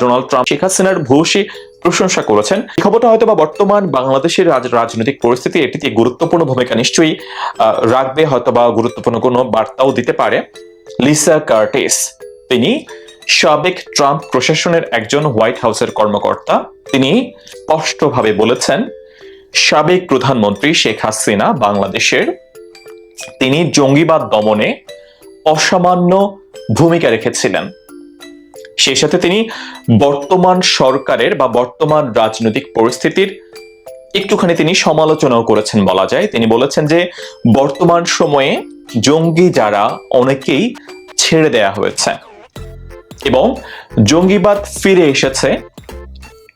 Donald Trump, Sheikh হাসিনার ভূয়সী প্রশংসা করেছেন। এই খবরটা হয়তো বা বর্তমান বাংলাদেশের রাজ- রাজনৈতিক পরিস্থিতি, এটিতে গুরুত্বপূর্ণ ভূমিকা নিশ্চয়ই রাখবে, হয়তো বা গুরুত্বপূর্ণ কোনো বার্তাও দিতে পারে। লিসা কার্টিস, তিনি সাবেক ট্রাম্প প্রশাসনের একজন হোয়াইট হাউসের কর্মকর্তা। তিনি স্পষ্টভাবে বলেছেন, সাবেক প্রধানমন্ত্রী শেখ হাসিনা বাংলাদেশের, তিনি জঙ্গিবাদ দমনে অসামান্য ভূমিকা রেখেছিলেন। সেই সাথে তিনি বর্তমান সরকারের বা বর্তমান রাজনৈতিক পরিস্থিতির একটুখানি তিনি সমালোচনাও করেছেন বলা যায়। তিনি বলেছেন যে, বর্তমান সময়ে জঙ্গি যারা অনেকেই ছেড়ে দেয়া হয়েছে এবং জঙ্গিবাদ ফিরে এসেছে,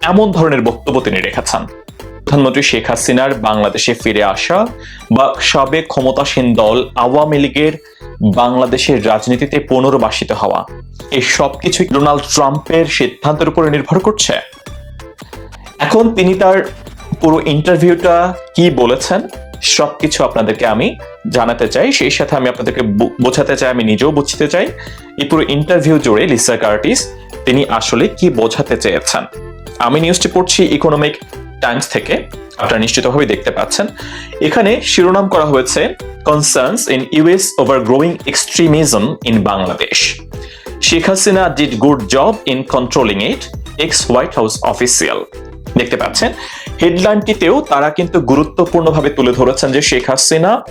এমন ধরনের বক্তব্য তিনি রেখেছেন। প্রধানমন্ত্রী শেখ হাসিনার বাংলাদেশে ফিরে আসা বা সাবেক ক্ষমতাসীন দল আওয়ামী লীগের বাংলাদেশের রাজনীতিতে পুনর্বাসিত হওয়া। এই সব কিছু ডোনাল্ড ট্রাম্পের সিদ্ধান্তের উপরে নির্ভর করছে? এখন তিনি তার পুরো ইন্টারভিউটা কি বলেছেন, সবকিছু আপনাদেরকে আমি জানাতে চাই। সেই সাথে আমি আপনাদেরকে বোঝাতে চাই, আমি নিজেও বুঝতে চাই। এই পুরো ইন্টারভিউ জুড়ে লিসা কার্টিস, তিনি আসলে কি বোঝাতে চেয়েছেন? আমি নিউজটি পড়ছি ইকোনমিক টাইমস থেকে। আপনারা নিশ্চিতভাবে দেখতে পাচ্ছেন। এখানে শিরোনাম করা হয়েছে concerns in US over growing extremism in Bangladesh Sheikh Hasina did good job in controlling it ex White House official দেখতে পাচ্ছেন হেডলাইনটিতেও তারা কিন্তু গুরুত্বপূর্ণভাবে তুলে ধরেছেন যে শেখ হাসিনা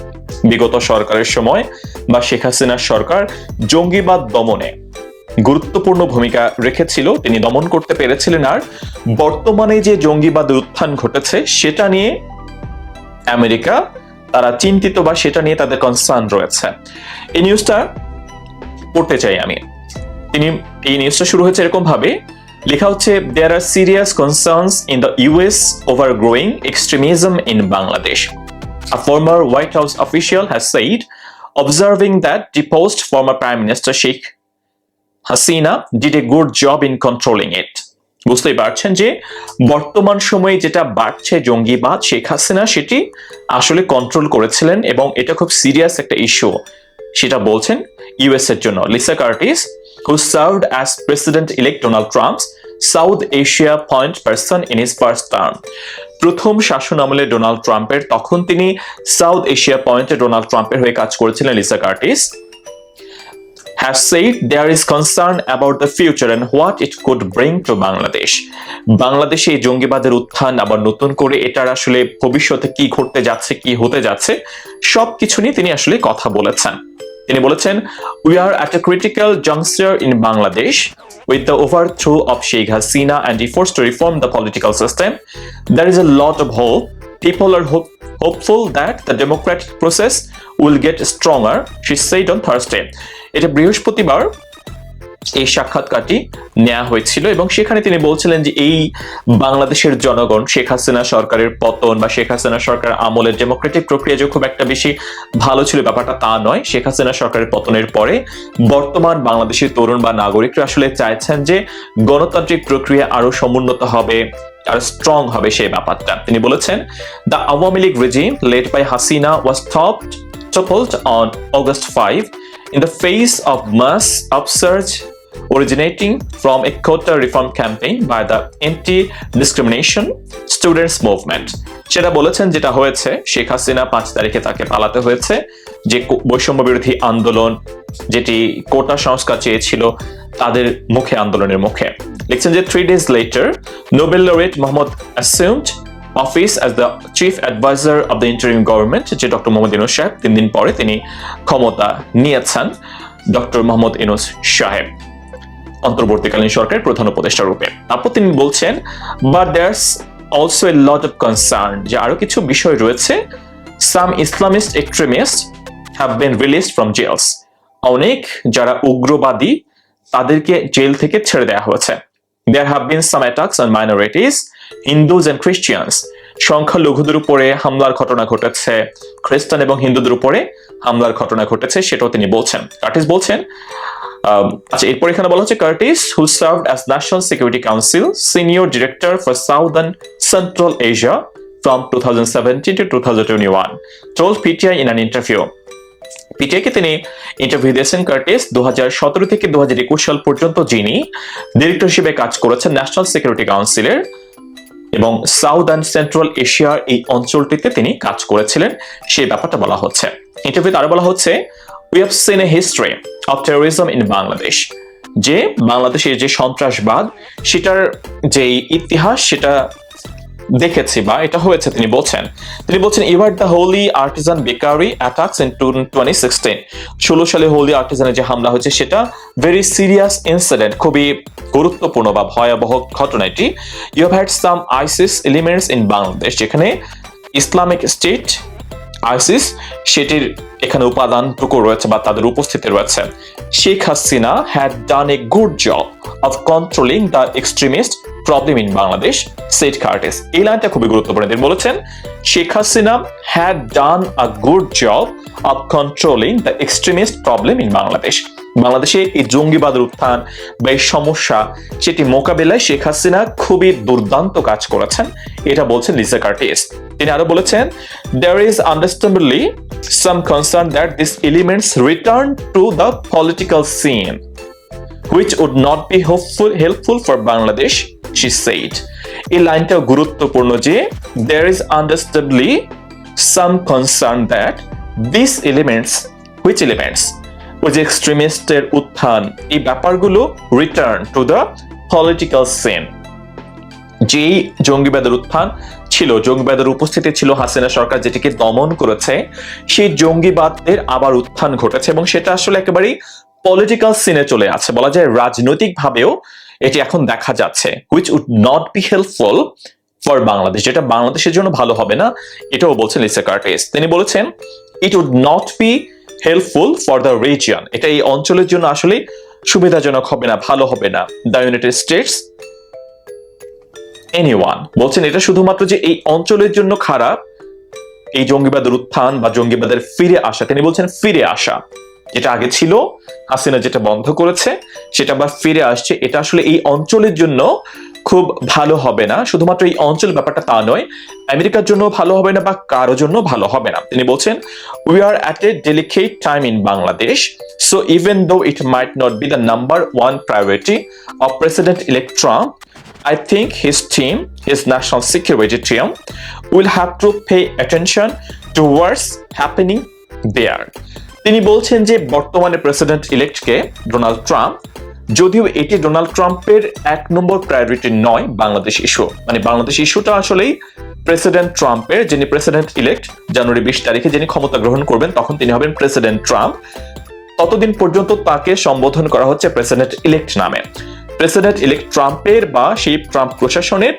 বিগত সরকারের সময় বা শেখ হাসিনার সরকার জঙ্গিবাদ দমনে গুরুত্বপূর্ণ ভূমিকা রেখেছিল তিনি দমন করতে পেরেছিলেন। আর বর্তমানে যে জঙ্গিবাদের উত্থান ঘটেছে সেটা নিয়ে আমেরিকা তারা চিন্তিত বা সেটা নিয়ে তাদের কনসার্ন রয়েছে। এই নিউজটা পড়তে চাই আমি। তিনি এই নিউজটা শুরু হয়েছে এরকম ভাবে লেখা হচ্ছে there are serious concerns in the US over growing extremism in Bangladesh A former White House official has said, observing that deposed former Prime Minister Sheikh Hasina did a good job in controlling it. বুঝতেই পারছেন যে বর্তমান সময়ে যেটা বাড়ছে জঙ্গিবাদ, শেখ হাসিনা সেটি আসলে কন্ট্রোল করেছিলেন এবং এটা খুব সিরিয়াস একটা ইস্যু সেটা বলছেন ইউএস এর জন্য। Lisa Curtis who served as President-elect Donald Trump's South Asia point person in his first term প্রথম শাসন আমলে ডোনাল্ড ট্রাম্পের তখন তিনি সাউথ এশিয়া পয়েন্টে ডোনাল্ড ট্রাম্পের হয়ে কাজ করেছিলেন Lisa Curtis has said there is concern about the future and what it could bring to Bangladesh. বাংলাদেশে এই জঙ্গিবাদের উত্থান আবার নতুন করে এটার আসলে ভবিষ্যতে কি ঘটতে যাচ্ছে কি হতে যাচ্ছে সবকিছু নিয়ে তিনি আসলে কথা বলেছেন তিনি বলেছেন we are at a critical juncture in Bangladesh with the overthrow of Sheikh Hasina and efforts to reform the political system there is a lot of hope people are hope, hopeful that the democratic process will get stronger she said on thursday এটা বৃহস্পতিবার এই সাক্ষাৎকারটি নেওয়া হয়েছিল এবং সেখানে তিনি বলছিলেন যে এই বাংলাদেশের জনগণ, শেখ হাসিনা সরকারের পতন বা শেখ হাসিনা সরকার আমলের ডেমোক্রেটিক প্রক্রিয়া যে খুব একটা বেশি ভালো ছিল ব্যাপারটা তা নয়। শেখ হাসিনা সরকারের পতনের পরে বর্তমান বাংলাদেশের তরুণ বা নাগরিকরা আসলে চাইছেন যে গণতান্ত্রিক প্রক্রিয়া আরও সমুন্নত হবে, আর স্ট্রং হবে সেই ব্যাপারটা। তিনি বলেছেন the Awami League regime led by Hasina was topped toppled on August 5 in the face of mass upsurge originating from a quota reform campaign by the anti-discrimination students movement সেটা বলেছেন যেটা হয়েছে শেখ হাসিনা পাঁচ তারিখে তাকে পালাতে হয়েছে যে বৈষম্য বিরোধী আন্দোলন যেটি কোটা সংস্কার চেয়েছিল তাদের মুখে আন্দোলনের মুখে লিখছেন যে three days later Nobel laureate Mohammad assumed office as the chief adviser of the interim government যে ডক্টর মোহাম্মদ ইনুস সাহেব তিন দিন পরে তিনি ক্ষমতা নিয়েছেন ডক্টর মোহাম্মদ ইনুস সাহেব অন্তর্বর্তীকালীন সরকারের প্রধান উপদেষ্টা রূপে। তারপর তিনি বলছেন but there's also a lot of concern যে আরও কিছু বিষয় রয়েছে। Some Islamist extremist have been release from jails অনেক যারা উগ্রবাদী, তাদেরকে জেল থেকে ছেড়ে দেওয়া হয়েছে। There have been some attacks on minorities Hindus and Christians সংখ্যালঘুদের উপরে হামলার ঘটনা ঘটেছে, খ্রিস্টান এবং হিন্দুদের উপরে হামলার ঘটনা ঘটেছে, সেটাও তিনি বলছেন। কার্টিস বলছেন আচ্ছা এরপর এখানে বলা হচ্ছে Curtis who served as National Security Council senior director for southern central Asia from 2017 to 2021 told PTI in an interview পিটিআইকে তিনি ইন্টারভিউ দিয়েছেন কার্টিস দু হাজার সতেরো থেকে দুহাজার একুশ সাল পর্যন্ত যিনি ডিরেক্টর হিসেবে কাজ করেছেন ন্যাশনাল সিকিউরিটি কাউন্সিলের এবং সাউথ অ্যান্ড সেন্ট্রাল এশিয়ার এই অঞ্চলটিতে তিনি কাজ করেছিলেন। সেই ব্যাপারটা বলা হচ্ছে। ইন্টারভিউতে আরও বলা হচ্ছে we have seen a history of terrorism in Bangladesh যে বাংলাদেশের যে সন্ত্রাসবাদ, সেটার যে ইতিহাস, সেটা দেখেছি বা এটা হয়েছে, তিনি বলছেন। তিনি বলছেন, এবার the Holey Artisan Bakery attacks in two twenty sixteen ষোলো সালে হোলি আর্টিজানের যে হামলা হয়েছে, সেটা ভেরি সিরিয়াস ইনসিডেন্ট খুবই গুরুত্বপূর্ণ বা ভয়াবহ ঘটনা এটি। You had some ISIS elements in Bangladesh যেখানে ইসলামিক স্টেট আইসিস সেটির এখানে উপাদানটুকু রয়েছে বা তাদের উপস্থিতি রয়েছে। Sheikh Hasina had done a good job of controlling the extremist problem in Bangladesh said Curtis এই লাইনটা খুবই গুরুত্বপূর্ণ। তিনি বলেছেন, Sheikh Hasina had done a good job of controlling the extremist problem in Bangladesh বাংলাদেশে এই জঙ্গিবাদের উত্থান বা এই সমস্যা সেটি মোকাবেলায় শেখ হাসিনা খুবই দুর্দান্ত কাজ করেছেন। এটা বলছেন লিসা কার্টিস। তিনি আরও বলেছেন there is understandably some concern that this elements return to the political scene which would not be helpful, helpful for Bangladesh, she said. এই লাইনটা গুরুত্বপূর্ণ যে there is understandably some concern that these elements, which elements, ওই যে এক্সট্রিমিস্টের উত্থান এই ব্যাপারগুলো return to the political scene যেই জঙ্গিবাদের উত্থান ছিল জঙ্গিবাদের উপস্থিতি ছিল হাসিনা সরকার যেটিকে দমন করেছে সেই জঙ্গিবাদের আবার উত্থান ঘটেছে এবং সেটা আসলে একেবারেই পলিটিক্যাল সিনে চলে আছে বলা যায় রাজনৈতিক ভাবেও এটি এখন দেখা যাচ্ছে which would not be helpful for Bangladesh যেটা বাংলাদেশের জন্য ভালো হবে না, এটাও বলছেন লিসা কার্টেস তিনি বলেছেন it would not be helpful for the region এটা এই অঞ্চলের জন্য আসলে সুবিধাজনক হবে না, ভালো হবে না। দ্য ইউনাইটেড স্টেটস এনিওয়ান বলছেন, এটা শুধুমাত্র যে এই অঞ্চলের জন্য খারাপ, এই জঙ্গিবাদের উত্থান বা জঙ্গিবাদের ফিরে আসা। তিনি বলছেন, ফিরে আসা। যেটা আগে ছিল হাসিনা যেটা বন্ধ করেছে সেটা আবার ফিরে আসছে। এটা আসলে এই অঞ্চলের জন্য খুব ভালো হবে না। শুধুমাত্র এই অঞ্চল ব্যাপারটা তা নয় আমেরিকার জন্য ভালো হবে না বা কারোর জন্য ভালো হবে না। তিনি বলছেন we are at a delicate time in Bangladesh so even though it might not be the number one priority of president elect Trump I think his team, his national team, will have to pay attention to what's happening there. তিনি বলছেন যে বর্তমানে president ইলেক্টকে Donald Trump যদিও এটি Donald ট্রাম্পের এক নম্বর priority নয় Bangladesh issue মানে বাংলাদেশ ইস্যুটা আসলেই প্রেসিডেন্ট ট্রাম্পের যিনি প্রেসিডেন্ট ইলেক্ট জানুয়ারি বিশ তারিখে যিনি ক্ষমতা গ্রহণ করবেন, তখন তিনি হবেন প্রেসিডেন্ট ট্রাম্প ততদিন পর্যন্ত তাকে সম্বোধন করা হচ্ছে প্রেসিডেন্ট ইলেক্ট নামে। প্রেসিডেন্ট ইলেক্ট ট্রাম্পের বা সেই ট্রাম্প প্রশাসনের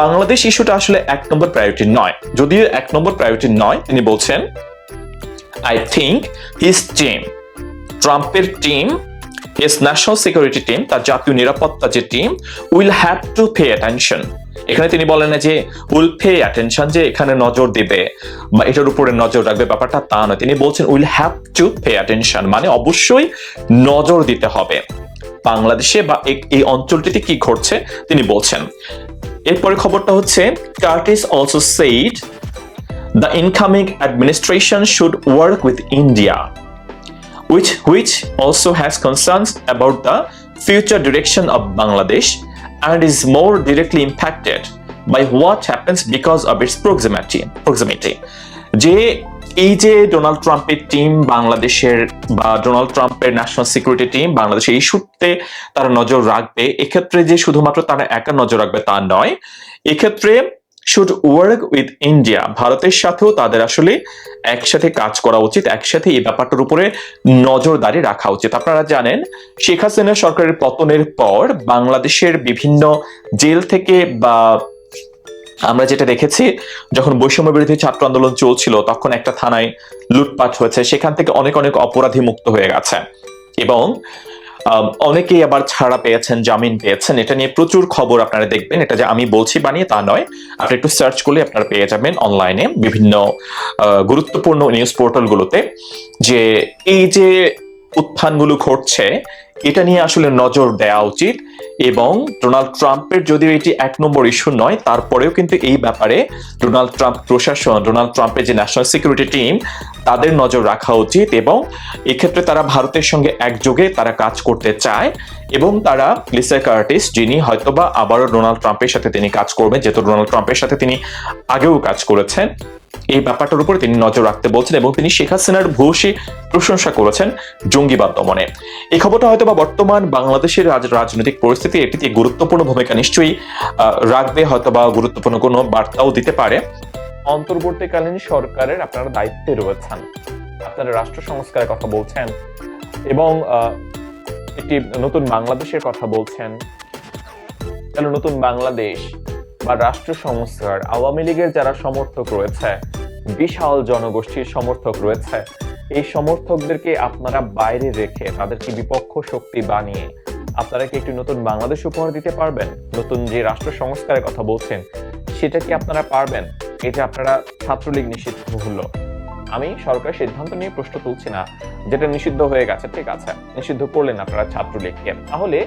বাংলাদেশ ইস্যুটা আসলে এক নম্বর প্রায়োরিটি নয়। যদিও এক নম্বর প্রায়োরিটি নয়, তিনি বলছেন আই থিঙ্ক হিজ টিম ট্রাম্পের team his national security team তার জাতীয় নিরাপত্তা যে team will have to pay attention এখানে তিনি বলেন যে উইল পে অ্যাটেনশন যে এখানে নজর দিবে বা এটার উপরে নজর রাখবে, ব্যাপারটা তা নয়। তিনি বলছেন will have to pay attention মানে অবশ্যই নজর দিতে হবে। বাংলাদেশে বা এই অঞ্চলটিতে কি ঘটছে? তিনি বলছেন, এরপরে খবরটা হচ্ছে Curtis also said the incoming administration should work with India which which also has concerns about the future direction of Bangladesh and is more directly impacted by what happens because of its proximity proximity যে এই যে Donald ট্রাম্পের team বাংলাদেশের বা Donald ট্রাম্পের national security team বাংলাদেশের ইস্যুতে তারা নজর রাখবে এক্ষেত্রে যে শুধুমাত্র তারা একা নজর রাখবে তা নয় এক্ষেত্রে শুড ওয়ার্ক উইথ ইন্ডিয়া ভারতের সাথেও তাদের আসলে একসাথে কাজ করা উচিত, একসাথে এই ব্যাপারটার উপরে নজরদারি রাখা উচিত। আপনারা জানেন, শেখ হাসিনা সরকারের পতনের পর বাংলাদেশের বিভিন্ন জেল থেকে বা আমরা যেটা দেখেছি, যখন বৈষম্য বিরোধী ছাত্র আন্দোলন চলছিল, তখন একটা থানায় লুটপাট হয়েছে। সেখান থেকে অনেক অনেক অপরাধী মুক্ত হয়ে গেছে। এবং অনেকেই আবার ছাড়া পেয়েছেন, জামিন পেয়েছেন। এটা নিয়ে প্রচুর খবর আপনারা দেখবেন। এটা যে আমি বলছি বানিয়ে তা নয়। আপনি একটু সার্চ করলে আপনারা পেয়ে যাবেন অনলাইনে বিভিন্ন গুরুত্বপূর্ণ নিউজ পোর্টালগুলোতে যে এই যে উত্থানগুলো ঘটছে, এটা নিয়ে আসলে নজর দেওয়া উচিত এবং ডোনাল্ড ট্রাম্পের যদিও এটি এক নম্বর ইস্যু নয়, তারপরেও কিন্তু এই ব্যাপারে ডোনাল্ড ট্রাম্প প্রশাসন ডোনাল্ড ট্রাম্পের যে ন্যাশনাল সিকিউরিটি টিম তাদের নজর রাখা উচিত এবং এক্ষেত্রে তারা ভারতের সঙ্গে একযোগে তারা কাজ করতে চায় এবং তারা লিসা কার্টিস, যিনি হয়তোবা আবারও ডোনাল্ড ট্রাম্পের সাথে তিনি কাজ করবেন যেহেতু ডোনাল্ড ট্রাম্পের সাথে তিনি আগেও কাজ করেছেন। এই ব্যাপারটার উপরে তিনি নজর রাখতে বলছেন এবং তিনি শেখ হাসিনার ভূয়সী প্রশংসা করেছেন জঙ্গিবাদ দমনে। এই খবরটা হয়তো বা বর্তমান বাংলাদেশের রাজ- রাজনৈতিক পরিস্থিতি, এটিতে গুরুত্বপূর্ণ ভূমিকা নিশ্চয়ই রাখবে হয়তো বা গুরুত্বপূর্ণ কোনো বার্তাও দিতে পারে। অন্তর্বর্তীকালীন সরকারের আপনারা দায়িত্বে রয়েছেন, আপনারা রাষ্ট্র সংস্কারের কথা বলছেন এবং একটি নতুন বাংলাদেশের কথা বলছেন। কেন নতুন বাংলাদেশ বা রাষ্ট্র সংস্কার আওয়ামী লীগের যারা সমর্থক রয়েছে, বিশাল জনগোষ্ঠীর সমর্থক রয়েছে, এই সমর্থকদেরকে আপনারা বাইরে রেখে তাদেরকে বিপক্ষ শক্তি বানিয়ে আপনারা কি একটি নতুন বাংলাদেশ উপহার দিতে পারবেন? নতুন যে রাষ্ট্র সংস্কারের কথা বলছেন, সেটা কি আপনারা পারবেন? যে আপনারা ছাত্রলীগ নিষিদ্ধ হলো আমি সরকার সিদ্ধান্ত নিয়ে প্রশ্ন তুলছি না, যেটা নিষিদ্ধ হয়ে গেছে, ঠিক আছে, নিষিদ্ধ করলেন আপনারা ছাত্রলীগকে। তাহলে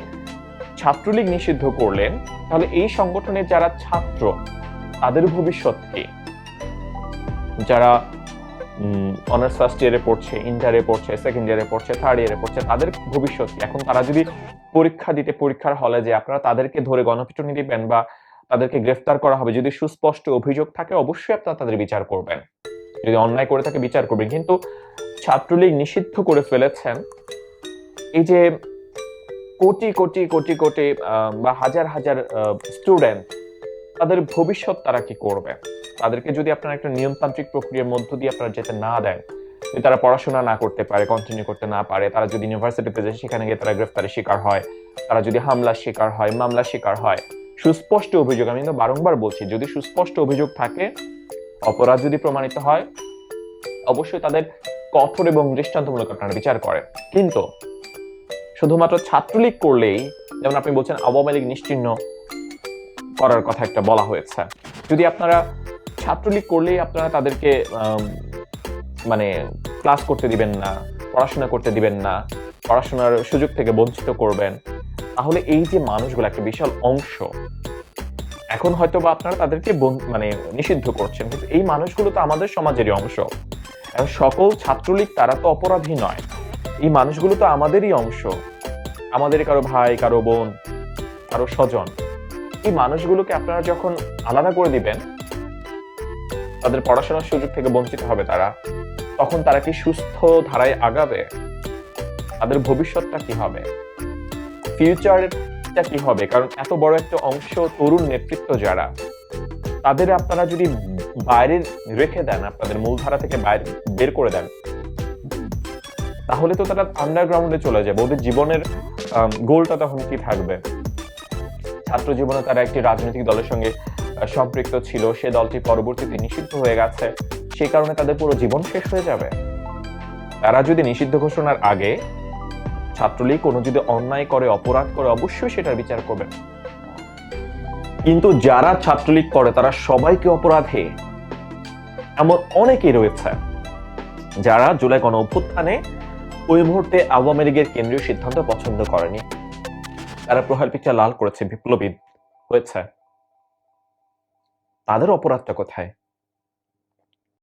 ছাত্রলীগ নিষিদ্ধ করলেন, তাহলে এই সংগঠনের যারা ছাত্র, তাদের ভবিষ্যৎ কি? যারা অনার্স ফার্স্ট ইয়ারে পড়ছে ইন্টারে পড়ছে সেকেন্ড ইয়ারে পড়ছে থার্ড ইয়ারে পড়ছে, তাদের ভবিষ্যৎ এখন তারা যদি পরীক্ষা দিতে, পরীক্ষার হলে যে আপনারা তাদেরকে ধরে গণপিটুনি দিবেন বা তাদেরকে গ্রেফতার করা হবে। যদি সুস্পষ্ট অভিযোগ থাকে, অবশ্যই আপনারা তাদের বিচার করবেন। যদি অন্যায় করে থাকে, বিচার করবেন। কিন্তু ছাত্রলীগ নিষিদ্ধ করে ফেলেছেন, এই যে কোটি কোটি কোটি কোটি বা হাজার হাজার স্টুডেন্ট তাদের ভবিষ্যৎ তারা কি করবে? তাদেরকে যদি আপনারা একটা নিয়মতান্ত্রিক প্রক্রিয়ার মধ্য দিয়ে আপনারা যেতে না দেন, যদি তারা পড়াশোনা না করতে পারে কন্টিনিউ করতে না পারে, তারা যদি ইউনিভার্সিটিতে যায়, সেখানে গিয়ে তারা গ্রেফতারের শিকার হয়। তারা যদি হামলার শিকার হয়, মামলার শিকার হয় সুস্পষ্ট অভিযোগ, আমি কিন্তু বারংবার বলছি, যদি সুস্পষ্ট অভিযোগ থাকে, অপরাধ যদি প্রমাণিত হয়, অবশ্যই তাদের কঠোর এবং দৃষ্টান্তমূলক আপনারা বিচার করেন। কিন্তু শুধুমাত্র ছাত্রলীগ করলেই, যেমন আপনি বলছেন, আওয়ামী লীগ নিশ্চিহ্ন করার কথা একটা বলা হয়েছে। যদি আপনারা ছাত্রলীগ করলেই আপনারা তাদেরকে মানে ক্লাস করতে দিবেন না, পড়াশোনা করতে দিবেন না, পড়াশোনার সুযোগ থেকে বঞ্চিত করবেন তাহলে এই যে মানুষগুলো একটা বিশাল অংশ, এখন হয়তো বা আপনারা তাদেরকে মানে নিষিদ্ধ করছেন, কিন্তু এই মানুষগুলো তো আমাদের সমাজেরই অংশ। এখন সকল ছাত্রলীগ তারা তো অপরাধী নয়। এই মানুষগুলো তো আমাদেরই অংশ। আমাদেরই কারও ভাই, কারও বোন, কারও স্বজন। এই মানুষগুলোকে আপনারা যখন আলাদা করে দিবেন, তাদের পড়াশোনার সুযোগ থেকে বঞ্চিত হবে তারা। তখন তারা কি সুস্থ ধারায় আগাবে? তাদের ভবিষ্যৎটা কি হবে? ফিউচারটা কি হবে? কারণ এত বড় একটা অংশ তরুণ নেতৃত্ব যারা, তাদের আপনারা যদি বাইরে রেখে দেন, আপনাদের মূলধারা থেকে বাইরে, বের করে দেন, তাহলে তো তারা আন্ডারগ্রাউন্ডে চলে যাবে। ওদের জীবনের গোলটা তখন কি থাকবে? ছাত্র জীবনে তারা একটি রাজনৈতিক দলের সঙ্গে সম্পৃক্ত ছিল। সে দলটি পরবর্তীতে নিষিদ্ধ হয়ে গেছে। সেই কারণে তাদের পুরো জীবন শেষ হয়ে যাবে। তারা যদি নিষিদ্ধ ঘোষণার আগে ছাত্রলীগ কোনো যদি অন্যায় করে, অপরাধ করে, অবশ্যই সেটার বিচার করবে। কিন্তু যারা ছাত্রলীগ করে, তারা সবাইকে অপরাধী। এমন অনেকেই রয়েছে। যারা জুলাই গণ অভ্যুত্থানে ওই মুহূর্তে আওয়ামী লীগের কেন্দ্রীয় সিদ্ধান্ত পছন্দ করেনি। তারা প্রোফাইল পিকচার লাল করেছে, বিপ্লবী হয়েছে। তাদের অপরাধটা কোথায়?